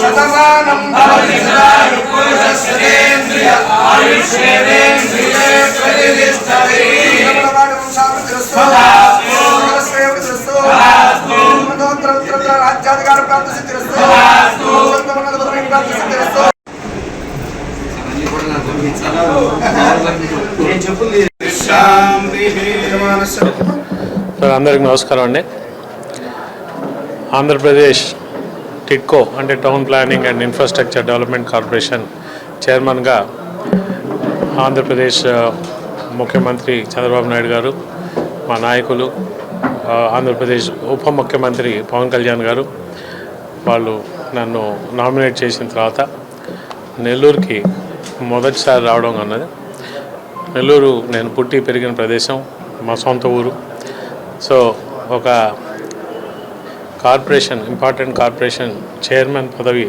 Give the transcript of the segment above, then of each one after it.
శతమానం భవతి రాజ్యాధికార ప్రాప్త సిద్ధిరస్తు ప్రాప్త అందరికి నమస్కారం అండి. ఆంధ్రప్రదేశ్ టిట్కో అంటే town planning and infrastructure development corporation చైర్మన్గా ఆంధ్రప్రదేశ్ ముఖ్యమంత్రి చంద్రబాబు నాయుడు గారు మా నాయకులు ఆంధ్రప్రదేశ్ ఉప ముఖ్యమంత్రి పవన్ కళ్యాణ్ గారు వాళ్ళు నన్ను నామినేట్ చేసిన తర్వాత నెల్లూరుకి మొదటిసారి రావడం అన్నది. నెల్లూరు నేను పుట్టి పెరిగిన ప్రదేశం మా సొంత ఊరు. సో ఒక కార్పొరేషన్ ఇంపార్టెంట్ కార్పొరేషన్ చైర్మన్ పదవి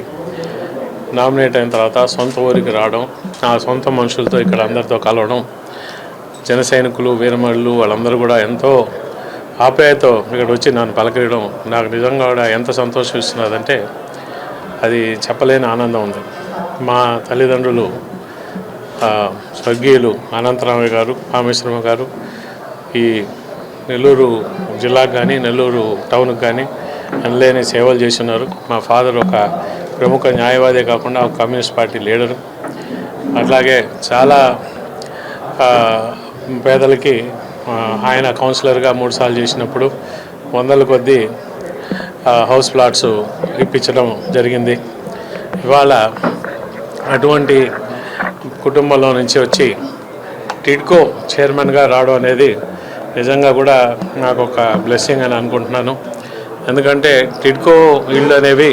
నామినేట్ అయిన తర్వాత సొంత ఊరికి రావడం నా సొంత మనుషులతో ఇక్కడ అందరితో కలవడం జన సైనికులు వీరమరులు వాళ్ళందరూ కూడా ఎంతో ఆప్యాయతో ఇక్కడ వచ్చి నన్ను పలకరియడం నాకు నిజంగా కూడా ఎంత సంతోషం ఇస్తున్నదంటే అది చెప్పలేని ఆనందం ఉంది. మా తల్లిదండ్రులు స్వర్గీయులు అనంతరామయ్య గారు రామేశ్వరమ్మ గారు ఈ నెల్లూరు జిల్లాకు కానీ నెల్లూరు టౌన్కి కానీ అనలేని సేవలు చేస్తున్నారు. మా ఫాదర్ ఒక ప్రముఖ న్యాయవాదే కాకుండా ఒక కమ్యూనిస్ట్ పార్టీ లీడరు. అట్లాగే చాలా పేదలకి ఆయన కౌన్సిలర్గా మూడుసార్లు చేసినప్పుడు వందల కొద్దీ హౌస్ ప్లాట్స్ ఇప్పించడం జరిగింది. ఇవాళ అటువంటి కుటుంబంలో నుంచి వచ్చి టిడ్కో చైర్మన్గా రావడం అనేది నిజంగా కూడా నాకు ఒక బ్లెస్సింగ్ అని అనుకుంటున్నాను. ఎందుకంటే టిడ్కో ఇళ్ళు అనేవి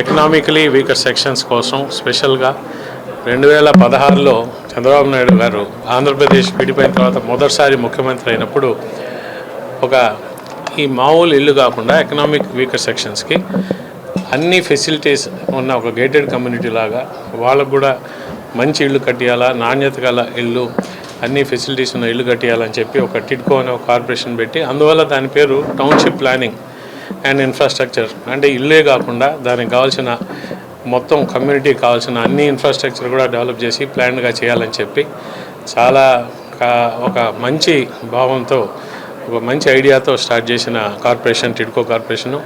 ఎకనామికలీ వీకర్ సెక్షన్స్ కోసం స్పెషల్గా రెండు వేల పదహారులో చంద్రబాబు నాయుడు గారు ఆంధ్రప్రదేశ్ విడిపోయిన తర్వాత మొదటిసారి ముఖ్యమంత్రి అయినప్పుడు ఒక ఈ మామూలు ఇల్లు కాకుండా ఎకనామిక్ వీకర్ సెక్షన్స్కి అన్ని ఫెసిలిటీస్ ఉన్న ఒక గేటెడ్ కమ్యూనిటీ లాగా వాళ్ళకు కూడా మంచి ఇల్లు కట్టియాలా నాణ్యత గల ఇల్లు అన్ని ఫెసిలిటీస్ ఉన్న ఇల్లు కట్టియాలని చెప్పి ఒక టిడ్కో అనే ఒక కార్పొరేషన్ పెట్టి అందువల్ల దాని పేరు టౌన్షిప్ ప్లానింగ్ అండ్ ఇన్ఫ్రాస్ట్రక్చర్ అంటే ఇల్లే కాకుండా దానికి కావాల్సిన మొత్తం కమ్యూనిటీకి కావాల్సిన అన్ని ఇన్ఫ్రాస్ట్రక్చర్ కూడా డెవలప్ చేసి ప్లాన్గా చేయాలని చెప్పి చాలా ఒక మంచి భావంతో ఒక మంచి ఐడియాతో స్టార్ట్ చేసిన కార్పొరేషన్ టిడ్కో కార్పొరేషను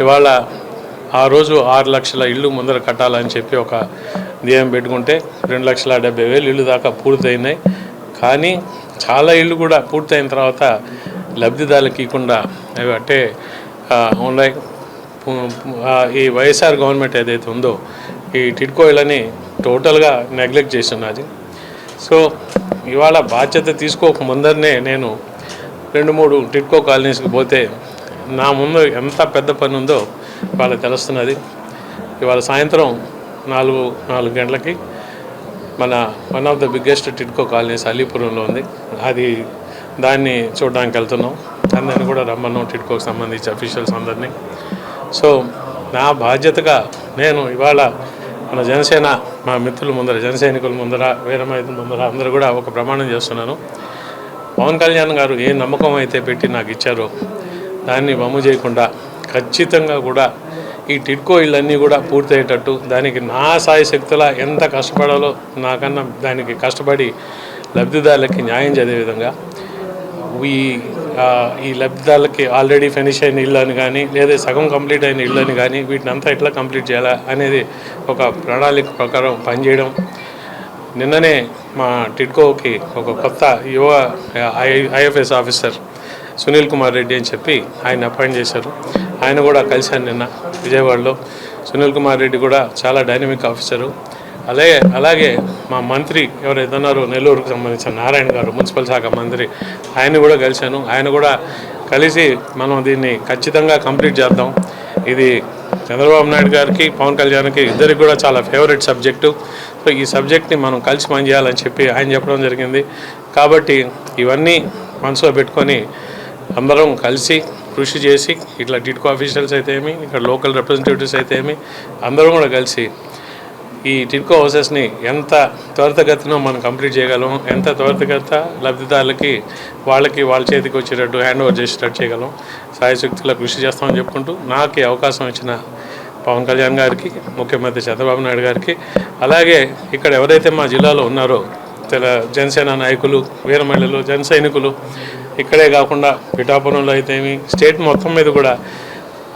ఇవాళ ఆ రోజు ఆరు లక్షల ఇల్లు ముందర కట్టాలని చెప్పి ఒక ధ్యేయం పెట్టుకుంటే రెండు లక్షల డెబ్బై వేలు ఇల్లు దాకా పూర్తయినాయి. కానీ చాలా ఇల్లు కూడా పూర్తయిన తర్వాత లబ్ధిదారులకు ఇవ్వకుండా అవి అంటే ఆ, ఉన్నాయి ఈ వైఎస్ఆర్ గవర్నమెంట్ ఏదైతే ఉందో ఈ టిడ్కో ఇళ్ళని టోటల్గా నెగ్లెక్ట్ చేస్తున్నది సో ఇవాళ బాధ్యత తీసుకోక ముందరనే నేను రెండు మూడు టిడ్కో కాలనీస్కి పోతే నా ముందు ఎంత పెద్ద పని ఉందో వాళ్ళకి తెలుస్తున్నది. ఇవాళ సాయంత్రం నాలుగు నాలుగు గంటలకి మన one of the biggest TIDCO colonies అలీపురంలో ఉంది. అది దాన్ని చూడడానికి వెళ్తున్నాం. అందరిని కూడా రమ్మన్నాం టిడ్కోకి సంబంధించి అఫీషియల్స్ అందరినీ. సో నా బాధ్యతగా నేను ఇవాళ మన జనసేన మా మిత్రుల ముందర జనసైనికుల ముందర వీరమైతుల ముందర అందరూ కూడా ఒక ప్రమాణం చేస్తున్నాను. పవన్ కళ్యాణ్ గారు ఏ నమ్మకం అయితే పెట్టి నాకు ఇచ్చారో దాన్ని వమ్ము చేయకుండా ఖచ్చితంగా కూడా ఈ టిడ్కో ఇళ్ళన్నీ కూడా పూర్తయ్యేటట్టు దానికి నా సాయి శక్తుల ఎంత కష్టపడాలో నాకన్నా దానికి కష్టపడి లబ్ధిదారులకి న్యాయం చేసే విధంగా ఈ ఈ లబ్ధిదారులకి ఆల్రెడీ ఫినిష్ అయిన ఇళ్ళని అని కానీ లేదా సగం కంప్లీట్ అయిన ఇల్లు అని కానీ వీటిని అంతా ఎట్లా కంప్లీట్ చేయాలా అనేది ఒక ప్రణాళిక ప్రకారం పనిచేయడం. నిన్ననే మా టిడ్కోకి ఒక కొత్త యువ I IFS officer Sunil Kumar Reddy అని చెప్పి ఆయన అపాయింట్ చేశారు. ఆయన కూడా కలిశాను నిన్న. విజయవాడలో. సునీల్ కుమార్ రెడ్డి కూడా చాలా డైనమిక్ ఆఫీసరు. అలాగే అలాగే మా మంత్రి ఎవరైతే ఉన్నారో నెల్లూరుకు సంబంధించిన నారాయణ గారు మున్సిపల్ శాఖ మంత్రి ఆయన కూడా కలిశాను. ఆయన కూడా కలిసి మనం దీన్ని ఖచ్చితంగా కంప్లీట్ చేద్దాం. ఇది చంద్రబాబు నాయుడు గారికి పవన్ కళ్యాణ్కి ఇద్దరికి కూడా చాలా ఫేవరెట్ సబ్జెక్టు. సో ఈ సబ్జెక్ట్ని మనం కలిసి పనిచేయాలని చెప్పి ఆయన చెప్పడం జరిగింది. కాబట్టి ఇవన్నీ మనసులో పెట్టుకొని అందరం కలిసి కృషి చేసి ఇట్లా టిట్కో ఆఫీషియల్స్ అయితే ఏమి ఇక్కడ లోకల్ రిప్రజెంటేటివ్స్ అయితే ఏమి అందరూ కూడా కలిసి ఈ టిడ్కో హౌసెస్ని ఎంత త్వరితగతిన మనం కంప్లీట్ చేయగలం ఎంత త్వరితగత లబ్ధిదారులకి వాళ్ళకి వాళ్ళ చేతికి వచ్చేటట్టు హ్యాండ్ ఓవర్ చేసేటట్టు చేయగలం సాయశక్తిలో కృషి చేస్తామని చెప్పుకుంటూ నాకు అవకాశం ఇచ్చిన పవన్ కళ్యాణ్ గారికి ముఖ్యమంత్రి చంద్రబాబు నాయుడు గారికి అలాగే ఇక్కడ ఎవరైతే మా జిల్లాలో ఉన్నారో తెల జనసేన నాయకులు వీరమహిళలు జన సైనికులు ఇక్కడే కాకుండా పిఠాపురంలో అయితేమి స్టేట్ మొత్తం మీద కూడా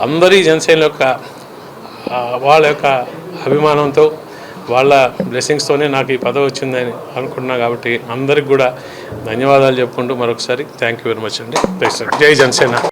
అందరి జనసేన యొక్క వాళ్ళ యొక్క అభిమానంతో వాళ్ళ బ్లెస్సింగ్స్తోనే నాకు ఈ పదవి వచ్చిందని అనుకుంటున్నా కాబట్టి అందరికి కూడా ధన్యవాదాలు చెప్పుకుంటూ మరొకసారి. థ్యాంక్ యూ వెరీ మచ్ అండి. జై Janasena.